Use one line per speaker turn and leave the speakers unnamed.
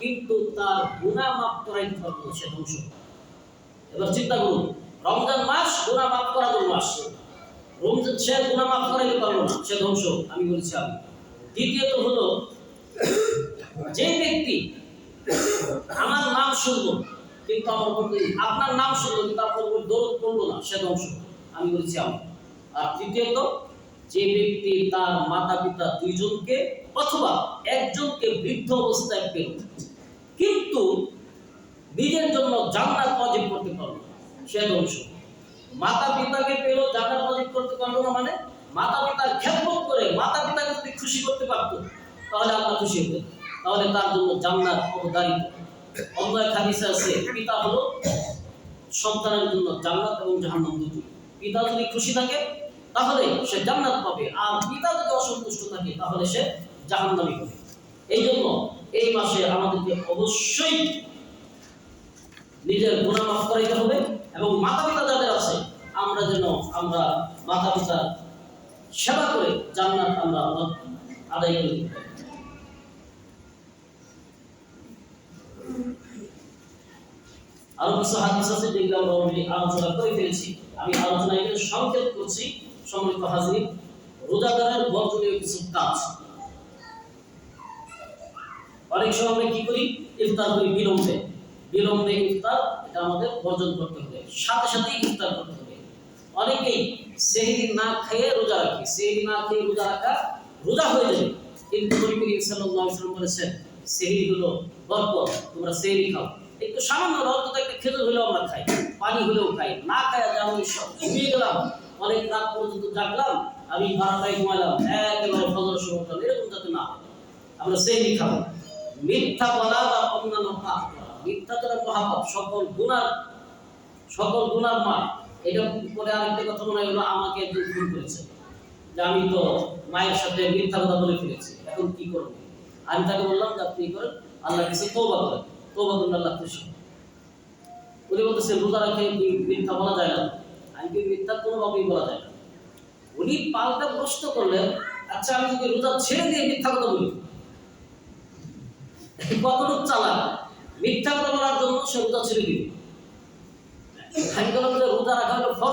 কিন্তু তার মাফ করাই ধর্ম সে ধ্বংস। এবার চিন্তা করুন, রমজান মাস করানোর মাস। রমজান সে মাফ করাইতে পারল না, সে ধ্বংস, আমি দ্বিতীয়ত হলো, যে ব্যক্তি আমার নাম শুনলো, কিন্তু আমার উপর আপনার নাম শুনলো, কিন্তু আপনার উপর দৌলত করল না, সে ধ্বংস, আমি বলছি আর তৃতীয়ত যে ব্যক্তি তার মাতা পিতা দুইজনকে অথবা একজনকে বৃদ্ধ অবস্থায় পেল কিন্তু নিজের জন্য জান্নাত অর্জন করতে পারল সে ধ্বংস মাতা পিতাকে পেল জান্নাত অর্জন করতে পারল না মানে মাতা পিতার খেদমত করে মাতা পিতাকে যদি খুশি করতে পারতো, তাহলে আল্লাহ খুশি হতেন তাহলে তার জন্য জান্নাত অবদারিত অন্য এক হাদিসে আছে, পিতা হলো সন্তানের জন্য জান্নাত এবং জাহান্নাম দুটো পিতা যদি খুশি থাকে তাহলে সে জান্নাত পাবে। আর পিতা যদি অসন্তুষ্ট থাকে, তাহলে সে জাহান্নামি হবে। এই জন্য এই মাসে আমাদেরকে অবশ্যই নিজের গুণা মাফ করাইতে হবে এবং মাতা পিতা যাদের আছে, আমরা যেন আমরা মাতা পিতার সেবা করে জান্নাত আমরা আদায় করি। আরও কিছু হাদিস সেহরি না খেয়ে রোজা রাখে। সেহরি না খেয়ে রোজা রাখা রোজা হয়ে যাবে। কিন্তু নবী করিম সাল্লাল্লাহু আলাইহি ওয়াসাল্লাম বলেছেন হলো বরকত, তোমরা সেহরি খাও। একটু সামান্য রক্ত একটা খেজুর হলেও আমরা খাই, পানি হলেও খাই, না খায় যে আমি সব ঘুমিয়ে গেলাম। অনেক রাত পর্যন্ত জাগলাম, আমি বারোটায় ঘুমালাম একেবারে ফজর উঠলাম এরকম যাতে না হয়। আমরা সেহরি খাব। মিথ্যা বলা বা অন্যান্য পাপ করা। মিথ্যা করা মহাপাপ, সকল গুনার সকল গুনার মা এটা পরে আরেকটা কথা মনে হলো, আমাকে একজন ফোন করেছে। যে আমি তো মায়ের সাথে মিথ্যা কথা বলে ফেলেছি, এখন কি করব? আমি তাকে বললাম যে আপনি করেন আল্লাহ কাছে তৌবা করেন। খুশি উনি বলতেছে, রোজা রাখে মিথ্যা বলা যায় না। মিথ্যা কোনোভাবেই বলা যায় না। উনি পাল্টা প্রশ্ন করলেন আচ্ছা আমি যদি রোজা ছেড়ে দিয়ে মিথ্যা কথা বলি কতটুক চালাক, মিথ্যা কথা বলার জন্য সে রোজা ছেড়ে দিবে। রোজা রাখা হলো ফরজ।